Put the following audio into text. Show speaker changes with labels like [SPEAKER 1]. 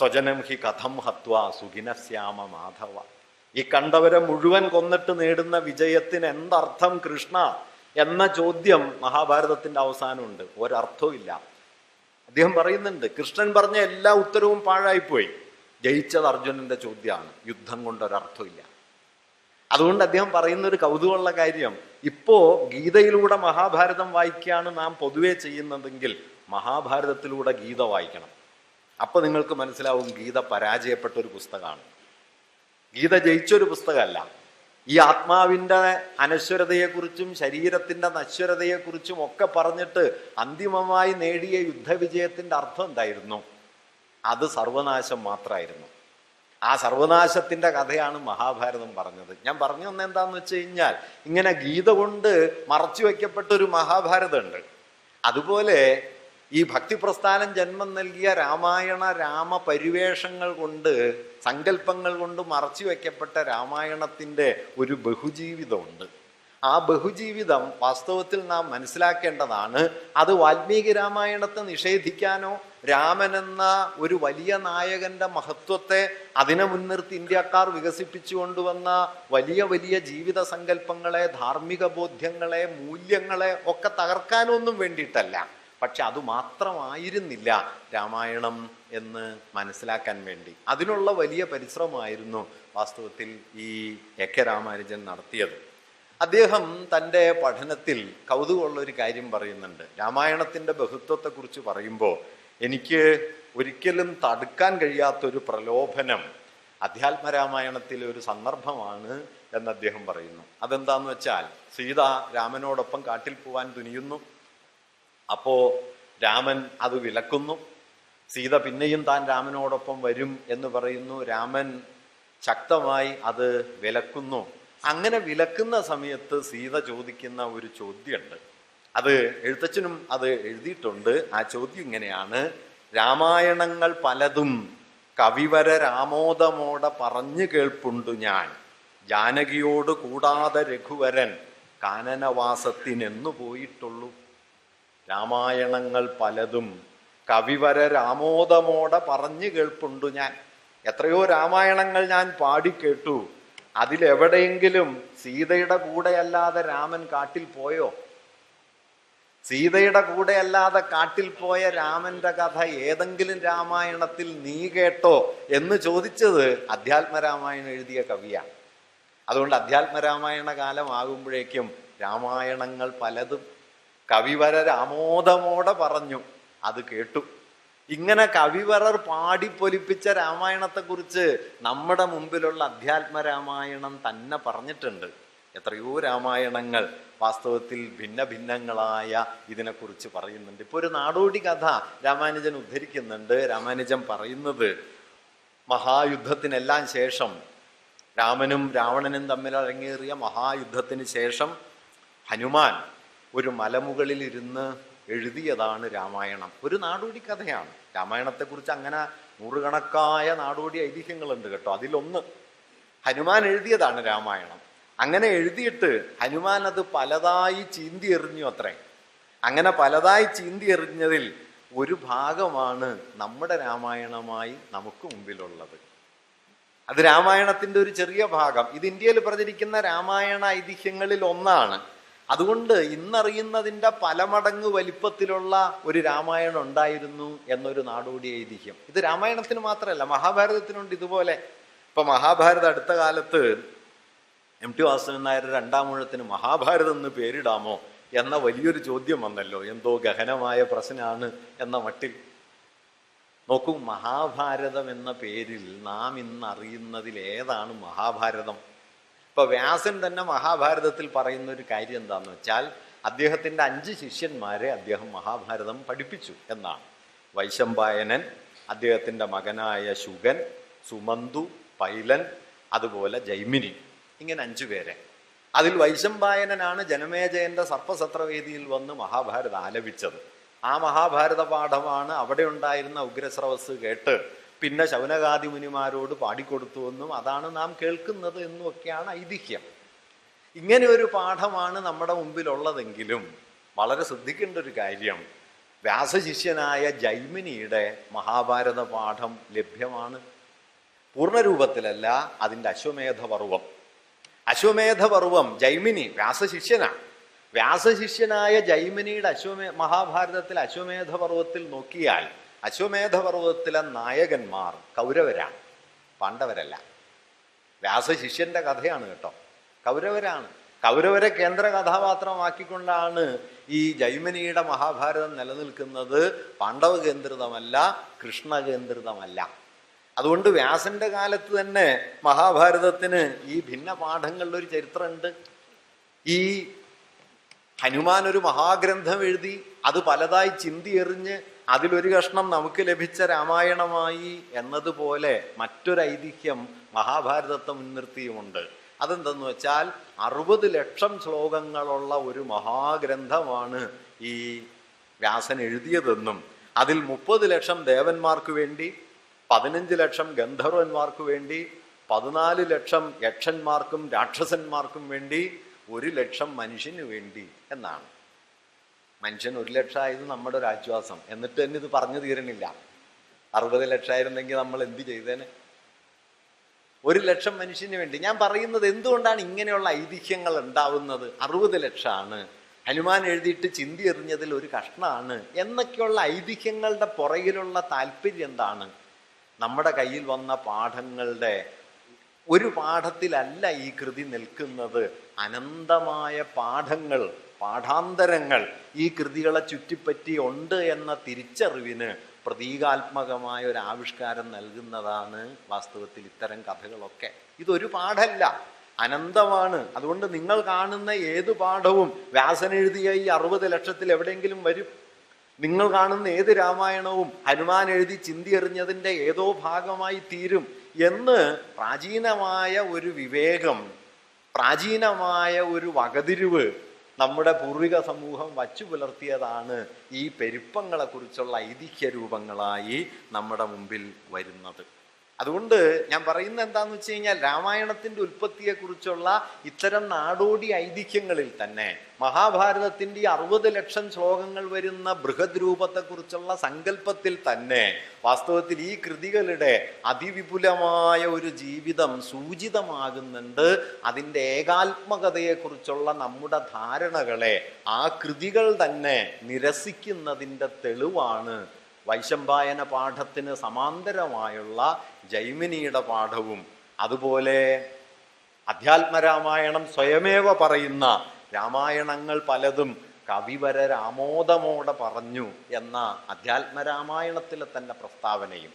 [SPEAKER 1] സ്വജനം he കഥം ഹത്വ സുഖിനശ്യാമ മാധവ. ഈ കണ്ടവരെ മുഴുവൻ കൊന്നിട്ട് നേടുന്ന വിജയത്തിന് എന്തർത്ഥം കൃഷ്ണ എന്ന ചോദ്യം മഹാഭാരതത്തിന്റെ അവസാനമുണ്ട്. ഒരർത്ഥവും ഇല്ല അദ്ദേഹം പറയുന്നുണ്ട് കൃഷ്ണൻ പറഞ്ഞ എല്ലാ ഉത്തരവും പാഴായിപ്പോയി. ജയിച്ചത് അർജുനന്റെ ചോദ്യമാണ്. യുദ്ധം കൊണ്ട് ഒരർത്ഥമില്ല അതുകൊണ്ട് അദ്ദേഹം പറയുന്ന ഒരു കൗതുകമുള്ള കാര്യം ഇപ്പോ ഗീതയിലൂടെ മഹാഭാരതം വായിക്കുകയാണ് നാം പൊതുവെ ചെയ്യുന്നതെങ്കിൽ മഹാഭാരതത്തിലൂടെ ഗീത വായിക്കണം. അപ്പൊ നിങ്ങൾക്ക് മനസ്സിലാവും ഗീത പരാജയപ്പെട്ട ഒരു പുസ്തകമാണ്. ഗീത ജയിച്ചൊരു പുസ്തകമല്ല. ഈ ആത്മാവിന്റെ അനശ്വരതയെക്കുറിച്ചും ശരീരത്തിന്റെ നശ്വരതയെക്കുറിച്ചും ഒക്കെ പറഞ്ഞിട്ട് അന്തിമമായി നേടിയ യുദ്ധവിജയത്തിന്റെ അർത്ഥം എന്തായിരുന്നു? അത് സർവനാശം മാത്രമായിരുന്നു. ആ സർവനാശത്തിന്റെ കഥയാണ് മഹാഭാരതം പറഞ്ഞത്. ഞാൻ പറഞ്ഞു തന്നെ എന്താന്ന് വെച്ച് കഴിഞ്ഞാൽ ഇങ്ങനെ ഗീത കൊണ്ട് മറച്ചു വയ്ക്കപ്പെട്ട ഒരു മഹാഭാരതമുണ്ട്. അതുപോലെ ഈ ഭക്തിപ്രസ്ഥാനം ജന്മം നൽകിയ രാമായണ രാമ പരിവേഷങ്ങൾ കൊണ്ട് സങ്കല്പങ്ങൾ കൊണ്ട് മറച്ചു വയ്ക്കപ്പെട്ട രാമായണത്തിന്റെ ഒരു ബഹുജീവിതമുണ്ട്. ആ ബഹുജീവിതം വാസ്തവത്തിൽ നാം മനസ്സിലാക്കേണ്ടതാണ് അത് വാൽമീകി രാമായണത്തെ നിഷേധിക്കാനോ രാമനെന്ന ഒരു വലിയ നായകന്റെ മഹത്വത്തെ അതിനെ മുൻനിർത്തി ഇന്ത്യക്കാർ വികസിപ്പിച്ചു കൊണ്ടുവന്ന വലിയ വലിയ ജീവിത സങ്കല്പങ്ങളെ ധാർമ്മിക ബോധ്യങ്ങളെ മൂല്യങ്ങളെ ഒക്കെ തകർക്കാനൊന്നും വേണ്ടിയിട്ടല്ല. പക്ഷെ അത് മാത്രമായിരുന്നില്ല രാമായണം എന്ന് മനസ്സിലാക്കാൻ വേണ്ടി. അതിനുള്ള വലിയ പരിശ്രമമായിരുന്നു വാസ്തവത്തിൽ ഈ എ കെ രാമാനുജൻ നടത്തിയത്. അദ്ദേഹം തന്റെ പഠനത്തിൽ കൗതുകമുള്ള ഒരു കാര്യം പറയുന്നുണ്ട്. രാമായണത്തിന്റെ ബഹുത്വത്തെക്കുറിച്ച് പറയുമ്പോൾ എനിക്ക് ഒരിക്കലും തടുക്കാൻ കഴിയാത്തൊരു പ്രലോഭനം അധ്യാത്മരാമായണത്തിലെ ഒരു സന്ദർഭമാണ് എന്ന് അദ്ദേഹം പറയുന്നു. അതെന്താന്ന് വെച്ചാൽ സീത രാമനോടൊപ്പം കാട്ടിൽ പോവാൻ തുനിയുന്നു. അപ്പോ രാമൻ അത് വിലക്കുന്നു. സീത പിന്നെയും താൻ രാമനോടൊപ്പം വരും എന്ന് പറയുന്നു. രാമൻ ശക്തമായി അത് വിലക്കുന്നു. അങ്ങനെ വിലക്കുന്ന സമയത്ത് സീത ചോദിക്കുന്ന ഒരു ചോദ്യമുണ്ട്. അത് എഴുത്തച്ഛനും അത് എഴുതിയിട്ടുണ്ട്. ആ ചോദ്യം ഇങ്ങനെയാണ്. രാമായണങ്ങൾ പലതും കവിവര രാമോദമോടെ പറഞ്ഞു കേൾപ്പുണ്ടു ഞാൻ. ജാനകിയോട് കൂടാതെ രഘുവരൻ കാനനവാസത്തിനെന്നു പോയിട്ടുള്ളൂ. രാമായണങ്ങൾ പലതും കവിവര രാമോദമോടെ പറഞ്ഞു കേൾപ്പുണ്ട് ഞാൻ. എത്രയോ രാമായണങ്ങൾ ഞാൻ പാടിക്കേട്ടു അതിലെവിടെയെങ്കിലും സീതയുടെ കൂടെയല്ലാതെ രാമൻ കാട്ടിൽ പോയോ? സീതയുടെ കൂടെയല്ലാതെ കാട്ടിൽ പോയ രാമന്റെ കഥ ഏതെങ്കിലും രാമായണത്തിൽ നീ കേട്ടോ എന്ന് ചോദിച്ചത് അധ്യാത്മരാമായണം എഴുതിയ കവിയാണ് അതുകൊണ്ട് അധ്യാത്മരാമായണ കാലമാകുമ്പോഴേക്കും രാമായണങ്ങൾ പലതും കവിവര രാമോദമോടെ പറഞ്ഞു. അത് കേട്ടു. ഇങ്ങനെ കവിവരർ പാടിപ്പൊലിപ്പിച്ച രാമായണത്തെക്കുറിച്ച് നമ്മുടെ മുമ്പിലുള്ള അധ്യാത്മ രാമായണം തന്നെ പറഞ്ഞിട്ടുണ്ട്. എത്രയോ രാമായണങ്ങൾ വാസ്തവത്തിൽ ഭിന്ന ഭിന്നങ്ങളായ ഇതിനെക്കുറിച്ച് പറയുന്നുണ്ട്. ഇപ്പൊ ഒരു നാടോടി കഥ രാമാനുജൻ ഉദ്ധരിക്കുന്നുണ്ട്. രാമാനുജൻ പറയുന്നത് മഹായുദ്ധത്തിനെല്ലാം ശേഷം രാമനും രാവണനും തമ്മിൽ അരങ്ങേറിയ മഹായുദ്ധത്തിന് ശേഷം ഹനുമാൻ ഒരു മലമുകളിൽ ഇരുന്ന് എഴുതിയതാണ് രാമായണം. ഒരു നാടോടി കഥയാണ്. രാമായണത്തെക്കുറിച്ച് അങ്ങനെ നൂറുകണക്കായ നാടോടി ഐതിഹ്യങ്ങളുണ്ട് കേട്ടോ. അതിലൊന്ന് ഹനുമാൻ എഴുതിയതാണ് രാമായണം. അങ്ങനെ എഴുതിയിട്ട് ഹനുമാൻ അത് പലതായി ചീന്തി എറിഞ്ഞു അത്രേ. അങ്ങനെ പലതായി ചീന്തി എറിഞ്ഞതിൽ ഒരു ഭാഗമാണ് നമ്മുടെ രാമായണമായി നമുക്ക് മുമ്പിലുള്ളത്. അത് രാമായണത്തിന്റെ ഒരു ചെറിയ ഭാഗം. ഇത് ഇന്ത്യയിൽ പ്രചരിക്കുന്ന രാമായണ ഐതിഹ്യങ്ങളിൽ ഒന്നാണ്. അതുകൊണ്ട് ഇന്നറിയുന്നതിന്റെ പലമടങ്ങ് വലിപ്പത്തിലുള്ള ഒരു രാമായണം ഉണ്ടായിരുന്നു എന്നൊരു നാടോടി ഐതിഹ്യം ഇത് രാമായണത്തിന് മാത്രമല്ല മഹാഭാരതത്തിനുണ്ട് ഇതുപോലെ. ഇപ്പൊ മഹാഭാരത അടുത്ത കാലത്ത് എം ടി വാസുദേവൻ നായർ രണ്ടാം ഊഴത്തിന് മഹാഭാരതം എന്ന് പേരിടാമോ എന്ന വലിയൊരു ചോദ്യം വന്നല്ലോ. എന്തോ ഗഹനമായ പ്രശ്നമാണ് എന്ന മട്ടിൽ. നോക്കൂ മഹാഭാരതം എന്ന പേരിൽ നാം ഇന്ന് അറിയുന്നതിൽ ഏതാണ് മഹാഭാരതം? ഇപ്പൊ വ്യാസൻ തന്നെ മഹാഭാരതത്തിൽ പറയുന്ന ഒരു കാര്യം എന്താന്ന് വെച്ചാൽ അദ്ദേഹത്തിന്റെ അഞ്ച് ശിഷ്യന്മാരെ അദ്ദേഹം മഹാഭാരതം പഠിപ്പിച്ചു എന്നാണ്. വൈശമ്പായനൻ അദ്ദേഹത്തിന്റെ മകനായ ശുഗൻ സുമന്തു പൈലൻ അതുപോലെ ജൈമിനി ഇങ്ങനെ അഞ്ചു പേരെ. അതിൽ വൈശമ്പായനനാണ് ജനമേജയന്റെ സർപ്പസത്രവേദിയിൽ വന്ന് മഹാഭാരതം ആലപിച്ചത്. ആ മഹാഭാരത പാഠമാണ് അവിടെ ഉണ്ടായിരുന്ന ഉഗ്രസ്രവസ് കേട്ട് പിന്നെ ശൗനകാദി മുനിമാരോട് പാടിക്കൊടുത്തുവെന്നും അതാണ് നാം കേൾക്കുന്നത് എന്നുമൊക്കെയാണ് ഐതിഹ്യം. ഇങ്ങനെ ഒരു പാഠമാണ് നമ്മുടെ മുമ്പിലുള്ളതെങ്കിലും വളരെ ശ്രദ്ധിക്കേണ്ട ഒരു കാര്യം വ്യാസശിഷ്യനായ ജൈമിനിയുടെ മഹാഭാരത പാഠം ലഭ്യമാണ്. പൂർണരൂപത്തിലല്ല അതിന്റെ അശ്വമേധ പർവം അശ്വമേധ പർവം ജൈമിനി വ്യാസശിഷ്യനാണ്. വ്യാസശിഷ്യനായ ജൈമിനിയുടെ അശ്വമേ മഹാഭാരതത്തിൽ അശ്വമേധ പർവത്തിൽ നോക്കിയാൽ അശ്വമേധ പർവത്തിലെ നായകന്മാർ കൗരവരാണ്. പാണ്ഡവരല്ല. വ്യാസശിഷ്യന്റെ കഥയാണ് കേട്ടോ. കൗരവരാണ്. കൗരവരെ കേന്ദ്ര കഥാപാത്രമാക്കിക്കൊണ്ടാണ് ഈ ജൈമിനിയുടെ മഹാഭാരതം നിലനിൽക്കുന്നത്. പാണ്ഡവ കേന്ദ്രിതമല്ല കൃഷ്ണ കേന്ദ്രിതമല്ല. അതുകൊണ്ട് വ്യാസന്റെ കാലത്ത് തന്നെ മഹാഭാരതത്തിന് ഈ ഭിന്ന പാഠങ്ങളുടെ ഒരു ചരിത്രമുണ്ട്. ഈ ഹനുമാൻ ഒരു മഹാഗ്രന്ഥം എഴുതി അത് പലതായി ചിന്തി എറിഞ്ഞ് അതിലൊരു കഷ്ണം നമുക്ക് ലഭിച്ച രാമായണമായി എന്നതുപോലെ മറ്റൊരു ഐതിഹ്യം മഹാഭാരതത്തെ മുൻനിർത്തിയുമുണ്ട്. അതെന്തെന്ന് വെച്ചാൽ അറുപത് ലക്ഷം ശ്ലോകങ്ങളുള്ള ഒരു മഹാഗ്രന്ഥമാണ് ഈ വ്യാസൻ എഴുതിയതെന്നും അതിൽ മുപ്പത് ലക്ഷം ദേവന്മാർക്ക് വേണ്ടി പതിനഞ്ച് ലക്ഷം ഗന്ധർവന്മാർക്ക് വേണ്ടി പതിനാല് ലക്ഷം യക്ഷന്മാർക്കും രാക്ഷസന്മാർക്കും വേണ്ടി ഒരു ലക്ഷം മനുഷ്യന് വേണ്ടി എന്നാണ്. മനുഷ്യൻ ഒരു ലക്ഷമായത് നമ്മുടെ ഒരു ആശ്വാസം. എന്നിട്ട് തന്നെ ഇത് പറഞ്ഞു തീരണില്ല. അറുപത് ലക്ഷമായിരുന്നെങ്കിൽ നമ്മൾ എന്ത് ചെയ്തേനെ? ഒരു ലക്ഷം മനുഷ്യന് വേണ്ടി. ഞാൻ പറയുന്നത് എന്തുകൊണ്ടാണ് ഇങ്ങനെയുള്ള ഐതിഹ്യങ്ങൾ ഉണ്ടാവുന്നത്? അറുപത് ലക്ഷമാണ്. ഹനുമാൻ എഴുതിയിട്ട് ചിന്തി എറിഞ്ഞതിൽ ഒരു കഷ്ണമാണ്. എന്നൊക്കെയുള്ള ഐതിഹ്യങ്ങളുടെ പുറകിലുള്ള താല്പര്യം എന്താണ്? നമ്മുടെ കയ്യിൽ വന്ന പാഠങ്ങളുടെ ഒരു പാഠത്തിലല്ല ഈ കൃതി നിൽക്കുന്നത്. അനന്തമായ പാഠങ്ങൾ പാഠാന്തരങ്ങൾ ഈ കൃതികളെ ചുറ്റിപ്പറ്റി ഉണ്ട് എന്ന തിരിച്ചറിവിന് പ്രതീകാത്മകമായ ഒരു ആവിഷ്കാരം നൽകുന്നതാണ് വാസ്തവത്തിൽ ഇത്തരം കഥകളൊക്കെ. ഇതൊരു പാഠല്ല. അനന്തമാണ്. അതുകൊണ്ട് നിങ്ങൾ കാണുന്ന ഏത് പാഠവും വ്യാസൻ എഴുതിയ ഈ അറുപത് ലക്ഷത്തിൽ എവിടെയെങ്കിലും വരും. നിങ്ങൾ കാണുന്ന ഏത് രാമായണവും ഹനുമാൻ എഴുതി ചിന്തി എറിഞ്ഞതിന്റെ ഏതോ ഭാഗമായി തീരും എന്ന് പ്രാചീനമായ ഒരു വിവേകം പ്രാചീനമായ ഒരു വകതിരിവ് നമ്മുടെ പൂർവിക സമൂഹം വച്ചു പുലർത്തിയതാണ് ഈ പെരുപ്പങ്ങളെക്കുറിച്ചുള്ള ഐതിഹ്യ രൂപങ്ങളായി നമ്മുടെ മുമ്പിൽ വരുന്നത്. അതുകൊണ്ട് ഞാൻ പറയുന്ന എന്താന്ന് വെച്ച് കഴിഞ്ഞാൽ രാമായണത്തിന്റെ ഉൽപ്പത്തിയെക്കുറിച്ചുള്ള ഇത്തരം നാടോടി ഐതിഹ്യങ്ങളിൽ തന്നെ മഹാഭാരതത്തിന്റെ അറുപത് ലക്ഷം ശ്ലോകങ്ങൾ വരുന്ന ബൃഹദ് രൂപത്തെക്കുറിച്ചുള്ള സങ്കല്പത്തിൽ തന്നെ വാസ്തവത്തിൽ ഈ കൃതികളുടെ അതിവിപുലമായ ഒരു ജീവിതം സൂചിതമാകുന്നുണ്ട്. അതിന്റെ ഏകാത്മകതയെക്കുറിച്ചുള്ള നമ്മുടെ ധാരണകളെ ആ കൃതികൾ തന്നെ നിരസിക്കുന്നതിന്റെ തെളിവാണ് വൈശമ്പായന പാഠത്തിന് സമാന്തരമായുള്ള ജൈമിനിയുടെ പാഠവും അതുപോലെ അധ്യാത്മരാമായണം സ്വയമേവ പറയുന്ന രാമായണങ്ങൾ പലതും കവിവര രാമോദമോടെ പറഞ്ഞു എന്ന അധ്യാത്മരാമായണത്തിലെ തന്നെ പ്രസ്താവനയും.